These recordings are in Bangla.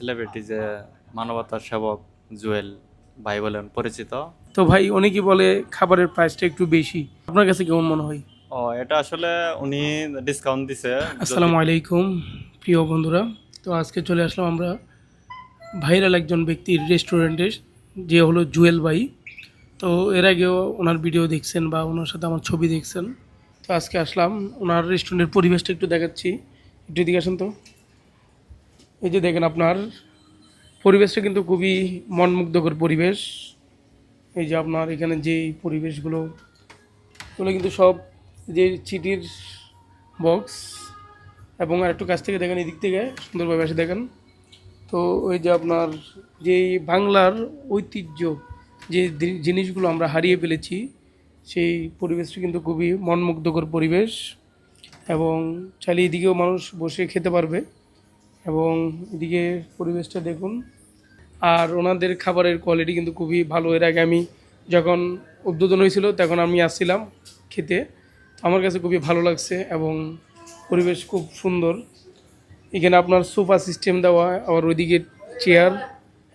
সেলিব্রিটি যে মানবতার সেবক জুয়েল ভাই বলেন পরিচিত। তো ভাই অনেকেই বলে খাবারের প্রাইসটা একটু বেশি? আপনার কাছে কেমন মনে হয়? ও এটা আসলে উনি ডিসকাউন্ট দিছে। আসসালামু আলাইকুম প্রিয় বন্ধুরা। তো আজকে চলে আসলাম আমরা ভাইরাল একজন ব্যক্তির রেস্টুরেন্টে যে হলো জুয়েল ভাই। তো এর আগেও ওনার ভিডিও দেখছেন বা ওনার সাথে আমার ছবি দেখছেন। তো আজকে আসলাম ওনার রেস্টুরেন্টের পরিবেশটা একটু দেখাচ্ছি। একটু এদিকে আসেন তো। এই যে দেখেন আপনার পরিবেশটা কিন্তু খুবই মনমুগ্ধকর পরিবেশ। এই যে আপনার এখানে যে পরিবেশগুলো, এগুলো কিন্তু সব যে চিটির বক্স এবং আর একটু কাছ থেকে দেখেন, এদিক থেকে সুন্দরভাবে এসে দেখেন। তো ওই যে আপনার যে বাংলার ঐতিহ্য, যে জিনিসগুলো আমরা হারিয়ে ফেলেছি, সেই পরিবেশটা কিন্তু খুবই মনমুগ্ধকর পরিবেশ এবং চাইলে এদিকেও মানুষ বসে খেতে পারবে। এবং এদিকে পরিবেশটা দেখুন। আর ওনাদের খাবারের কোয়ালিটি কিন্তু খুবই ভালো। এর আগে আমি যখন উদ্বোধন হয়েছিল, তখন আমি আসছিলাম খেতে। তো আমার কাছে খুবই ভালো লাগছে এবং পরিবেশ খুব সুন্দর। এখানে আপনার সোফা সিস্টেম দেওয়া, আবার ওইদিকে চেয়ার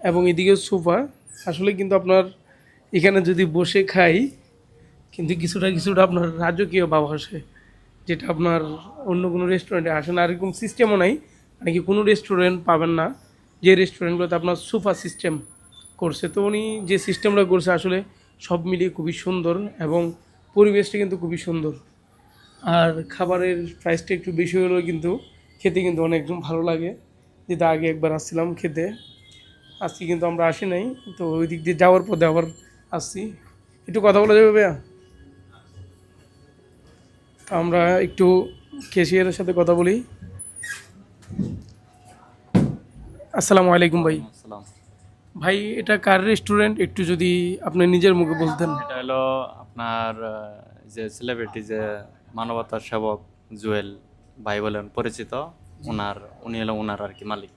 এবং এদিকে সোফা আসলে কিন্তু আপনার এখানে যদি বসে খাই, কিন্তু কিছুটা কিছুটা আপনার রাজকীয় ভাব আসে, যেটা আপনার অন্য কোনো রেস্টুরেন্টে আসে না। আর এরকম সিস্টেমও নাই। মানে কি কোনো রেস্টুরেন্ট পাবেন না, যে রেস্টুরেন্টগুলোতে আপনার সোফা সিস্টেম করছে। তো উনি যে সিস্টেমটা করছে আসলে সব মিলিয়ে খুবই সুন্দর এবং পরিবেশটা কিন্তু খুবই সুন্দর। আর খাবারের প্রাইসটা একটু বেশি হলেও কিন্তু খেতে কিন্তু অনেক ভালো লাগে। যেটা আগে একবার আসছিলাম খেতে, আজকে কিন্তু আমরা আসি নাই, তো ওই দিক দিয়ে যাওয়ার পথে আবার আসছি। একটু কথা বলা যাবে ভাইয়া? আমরা একটু ক্যাশিয়ারের সাথে কথা বলি। আসসালামু আলাইকুম ভাই। ভাই এটা কার রেস্টুরেন্ট একটু যদি আপনি নিজের মুখে বলতেন। এটা হলো আপনার যে সেলিব্রিটি যে মানবতার সেবক জুয়েল ভাই বলেন পরিচিত ওনার উনি হলো ওনার আর কি মালিক।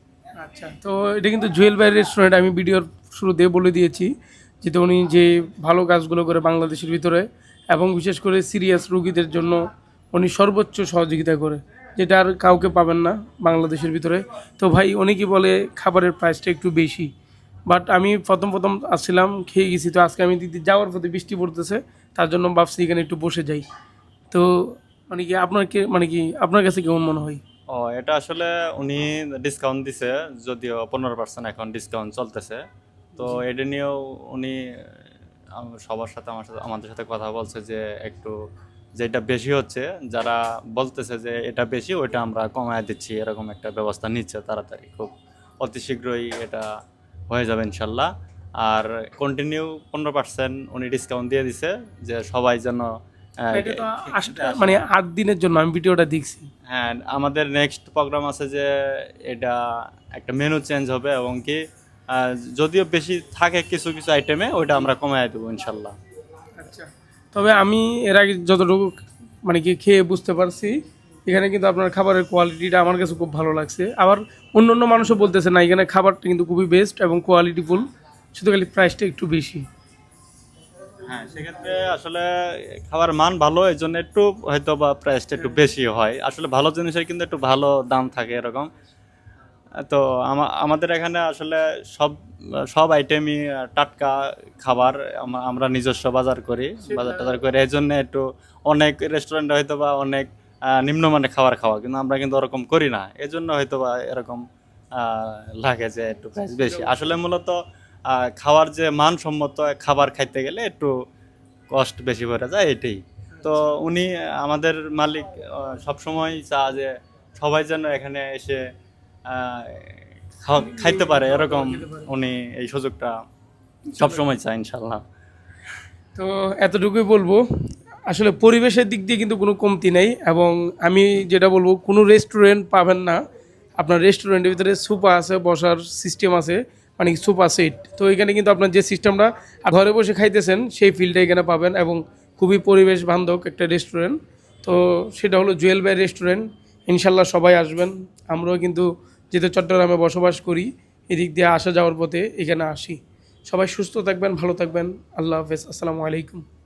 আচ্ছা তো এটা কিন্তু জুয়েল ভাই রেস্টুরেন্ট আমি ভিডিওর শুরুতে বলে দিয়েছি যে উনি যে ভালো কাজগুলো করে বাংলাদেশের ভিতরে এবং বিশেষ করে সিরিয়াস রুগীদের জন্য উনি সর্বোচ্চ সহযোগিতা করে। যেটা আর কাউকে পাবেন না বাংলাদেশের ভিতরে। তো ভাই অনেকেই বলে খাবারের প্রাইসটা একটু বেশি। বাট আমি প্রথম প্রথম আসছিলাম খেয়ে গেছি। তো আজকে আমি দিদি যাওয়ার পথে বৃষ্টি পড়তেছে তার জন্য ভাবছি এখানে একটু বসে যাই। তো মানে কি আপনার কে মানে কি আপনার কাছে কেমন মনে হয়? ও এটা আসলে উনি ডিসকাউন্ট দিছে যদিও পনেরো পার্সেন্ট এখন ডিসকাউন্ট চলতেছে। তো এটা নিয়েও উনি সবার সাথে আমার সাথে আমাদের সাথে কথা বলছে যে একটু যেটা বেশি হচ্ছে যারা বলতেছে যে এটা বেশি ওইটা আমরা কমায় দিচ্ছি এরকম একটা ব্যবস্থা নিচ্ছে তাড়াতাড়ি। খুব অতি শীঘ্রই এটা হয়ে যাবে ইনশাল্লাহ। আর কন্টিনিউ পনেরো পার্সেন্ট উনি ডিসকাউন্ট দিয়ে দিছে যে সবাই যেন মানে আট দিনের জন্য আমি ভিডিওটা দেখছি। হ্যাঁ আমাদের নেক্সট প্রোগ্রাম আছে যে এটা একটা মেনু চেঞ্জ হবে এবং কি যদিও বেশি থাকে কিছু কিছু আইটেমে ওইটা আমরা কমায় দেবো ইনশাল্লাহ। আচ্ছা। তবে আমি এর আগে যতটুকু মানে কি খেয়ে বুঝতে পারছি, এখানে কিন্তু আপনার খাবারের কোয়ালিটিটা আমার কাছে খুব ভালো লাগছে। আবার অন্য অন্য মানুষও বলতেছে না, এখানে খাবারটা কিন্তু খুবই বেস্ট এবং কোয়ালিটিফুল শুধু খালি প্রাইসটা একটু বেশি। হ্যাঁ সেক্ষেত্রে আসলে খাবার মান ভালো, এই জন্য একটু হয়তো বা প্রাইসটা একটু বেশি হয়। আসলে ভালো জিনিসের কিন্তু একটু ভালো দাম থাকে এরকম। তো আমাদের এখানে আসলে সব সব আইটেমই টাটকা খাবার আমরা নিজস্ব বাজার করি বাজার টাজার করি। এই জন্য একটু অনেক রেস্টুরেন্টে হয়তো বা অনেক নিম্নমানের খাবার খাওয়া কিন্তু আমরা কিন্তু ওরকম করি না। এই জন্য হয়তো বা এরকম লাগে যে একটু প্রাইস বেশি। আসলে মূলত খাওয়ার যে মানসম্মত খাবার খাইতে গেলে একটু কষ্ট বেশি পড়ে যায় এটাই। তো উনি আমাদের মালিক সবসময় চা যে সবাই যেন এখানে এসে খাইতে পারে, এরকম উনি এই সুযোগটা সবসময় চায় ইনশাল্লাহ তো এতটুকুই বলব, আসলে পরিবেশের দিক দিয়ে কিন্তু কোনো কমতি নেই এবং আমি যেটা বলব, কোনো রেস্টুরেন্ট পাবেন না। আপনার রেস্টুরেন্টের ভিতরে সোফা আছে, বসার সিস্টেম আছে মানে সোফা সেট তো এখানে কিন্তু আপনার যে সিস্টেমটা ঘরে বসে খাইতেছেন, সেই ফিলটা এখানে পাবেন এবং খুবই পরিবেশ বান্ধব একটা রেস্টুরেন্ট তো সেটা হলো জুয়েল বাই রেস্টুরেন্ট ইনশাল্লাহ সবাই আসবেন। আমরাও কিন্তু যেহেতু চট্টগ্রামে বসবাস করি, এদিক দিয়ে আসা যাওয়ার পথে এখানে আসি। সবাই সুস্থ থাকবেন, ভালো থাকবেন। আল্লাহ হাফেজ। আসসালামু আলাইকুম।